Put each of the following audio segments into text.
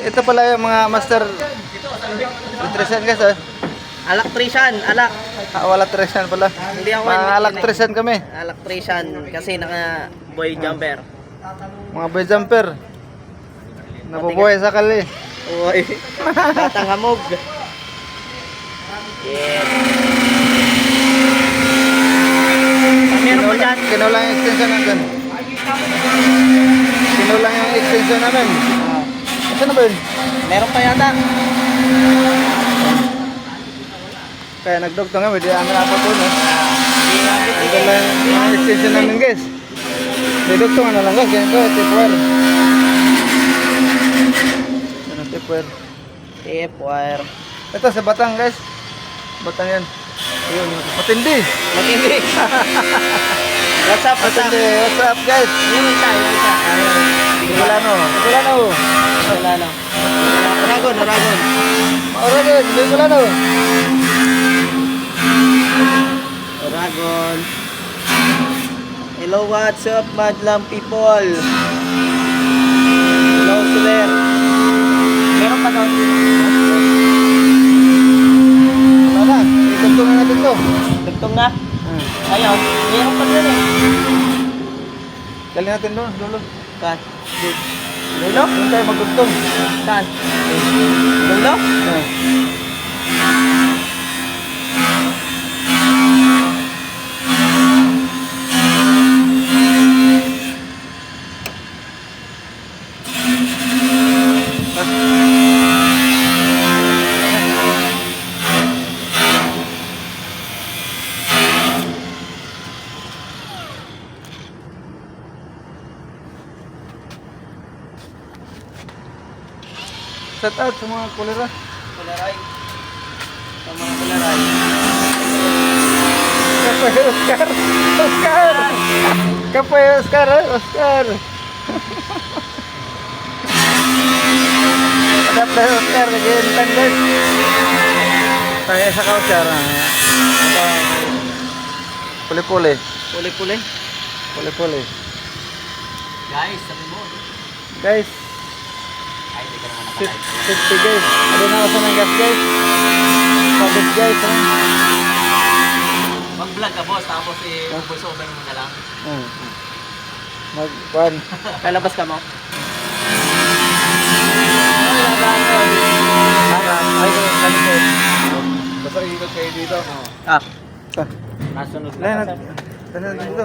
ito pala yung mga master electrician guys. Oh. Electrician, alak. Ah, wala electrician pala. Hindi ako Mga electrician kami. Electrician kasi naka boy jumper. Mga boy jumper. Nabubuhay sa kali. Uy. Batang hamog. Yes. Meron pa dyan. Kinulang extension natin. Kinulang yung extension namin. Saan na ba yun? Meron pa yata. Kaya nagdugtong kami, di amin ako po. No? Hindi namin Ito lang yung extension namin guys. Didugtong na lang guys. Ganito, tip wire. Ano, tip wire. Tip wire. Ito sa Batang guys. Batang yan. Ayun, matindi. Matindi. What's up, what's up? Matindi. What's up guys? Yung isa, yung isa. Wala no. Wala no. Wala na. Oragon. Ora guys, wala no. Oragon. Hello, what's up, madlang people? Hello, sir. Meron pa daw. Wala na. Idugtong na natin to. Dugtong na. Hmm. Ayaw, meron pa din eh. Dali natin doon, dulo. Saan? Dulo? Doon tayo magdugtong. Saan? Dulo? Ah. Out sa mga kulera. Kularay. Sa mga kularay. Kapoy Oscar! Oscar! Kapoy Oscar! Oscar! Ada pa Oscar nagintang guys. Tayo sa ka Oscar. Ito. Puli-puli. Puli-puli. Puli-puli. Guys, sabi mo. Guys, hindi ka naman sit- safety guys. Ano na ako ng gas guys. Pagod guys. Ha? Mag-vlog ka, boss. Tapos eh, voice over mo na lang. Hmm. Mag, pan. Lalabas ka mo? Basta ikot kayo dito. Ah. Ah. Nasunod na. Tanan dito.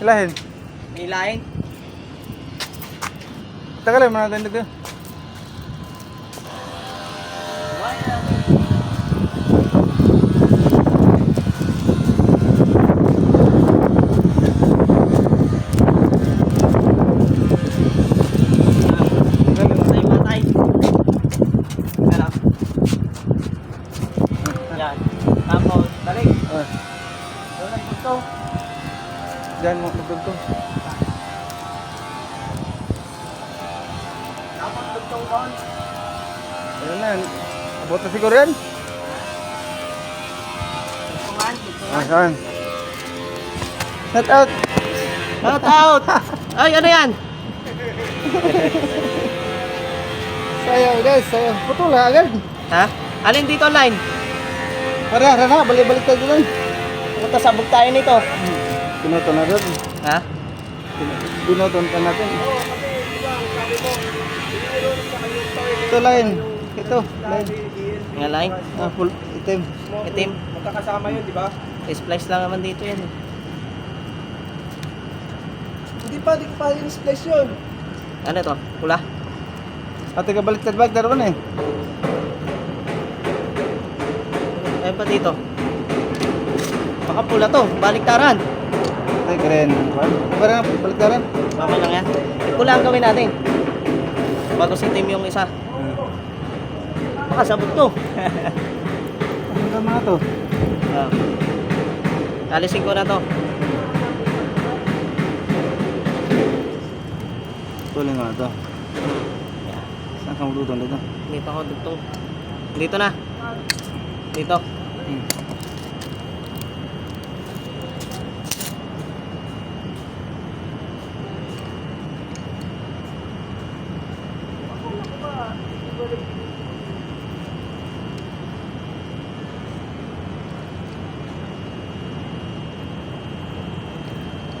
Ha? Hilahin. Hilahin? Tagalin mo natin dito. Ayun na. Abot na siguro yan. Dugtungan. Ah, saan? Shout out. Shout out! Ay, ano yan? Sayaw guys, sayaw. Putol ha agad. Ha? Alin dito online? Para, rana, balik-balik tayo doon. Punta sabog tayo nito. Pinuto na doon. Ha? Pinuton pa natin. Ito line. Ito, line. Nga line? Ah, full itim. Itim. Magkakasama yun, di ba? Splice lang naman dito yan. eh. Hindi pa, di pa in-splice yun. Ano to? Pula? Ate ka baliktad bag, daroon eh. Ayun pa dito. Baka pula to, baliktaran. Ay, green. Para baliktaran. Okay lang yan. Eh, pula ang gawin natin. Bago si Tim yung isa. Baka sabog to. Ano mga to? Ah. Alisin ko na to. Tuloy nga to. Saan ka magdudong dito? Dito ako dugtong. Dito na. Dito. Hmm.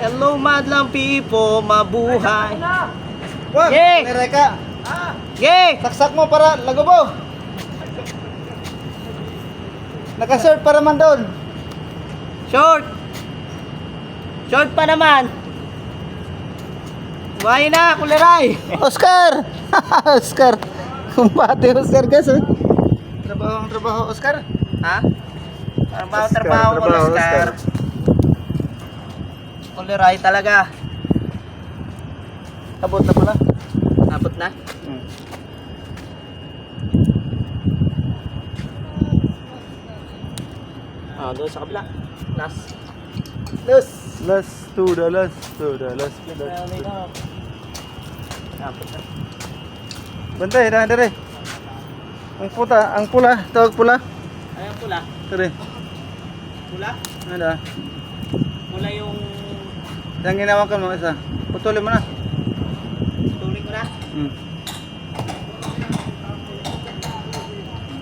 Hello, madlang people, mabuhay. Wag! Yay! Nireka! Yay! Saksak mo para lagobo! Naka-shirt para man doon. Short! Short pa naman! Buhay na, kuliray! Oscar! Oscar! Kumpate Oscar guys. eh. Trabaho ang trabaho Oscar. Ha? Trabaho, Oscar, trabaho, trabaho, Oscar. Kuliray talaga. Abot na pala. Abot na. Hmm. Ah, doon sa kabila. Last. Last, last to the last to the last. Ayaw nito. Abot na. Bantay, dah dere. Ang puta, ang pula, tawag pula. Ayaw pula. Dere. Pula? Ada. Pula yung Yang ginawa ka mo isa. Putulin mo na. tuloy ko na. Hmm.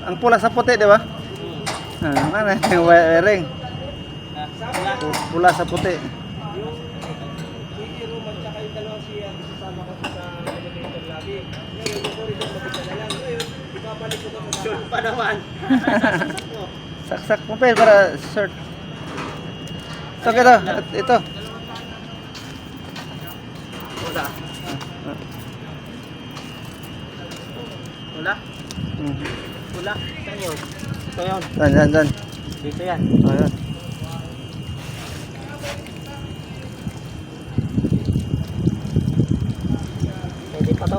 Ang pula sa puti, di ba? Hmm. Ah, mana yung wiring? Ah, pula. Pu- Pula sa puti. Short pa naman. Saksak mo pa para shirt. Ito kita, at- ito. Pula? Hmm. Pula? Saan yun? Ito yun. Dyan, dyan, dyan. Dito yan. Oh, yan. Pwede pa to.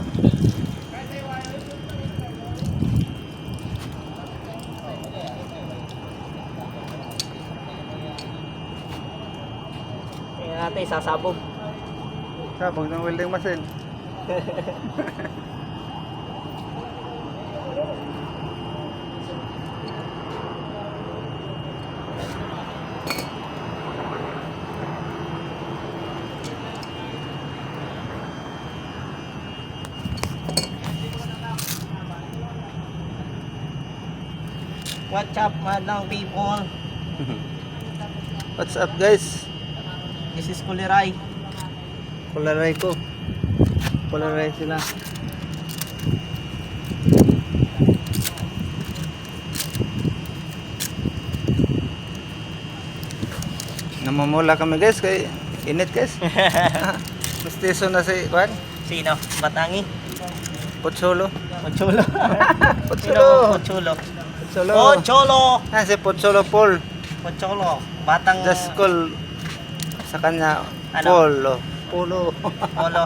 Tingnan natin, sasabog. Sabog ng welding machine. What's up, madlang people? What's up guys? This is Kuliray. Polaray ko. Polaray sila. Namumula kami guys kay init guys. Gusto na si Juan. Sino? Batangi? Pocholo. Pocholo. Pocholo. Pocholo. Pocholo. Pocholo. Ah, si Pocholo Paul. Pocholo. Batang... Just call sa kanya Ano? Polo. Polo. Polo.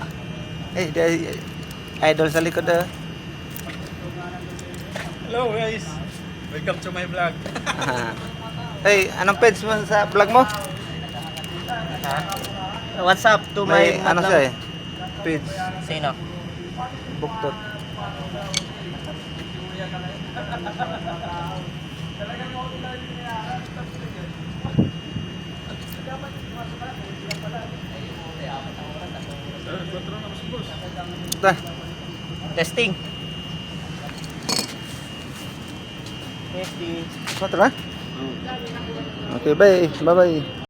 eh, di, idol sa likod ah. Hello guys! Welcome to my vlog. Hey, anong page mo sa vlog mo? What's up to May my... ano siya eh. Page. Sino? Buktot. Ta, Testing. Testing. kwatro na? Okay, bye. Bye-bye.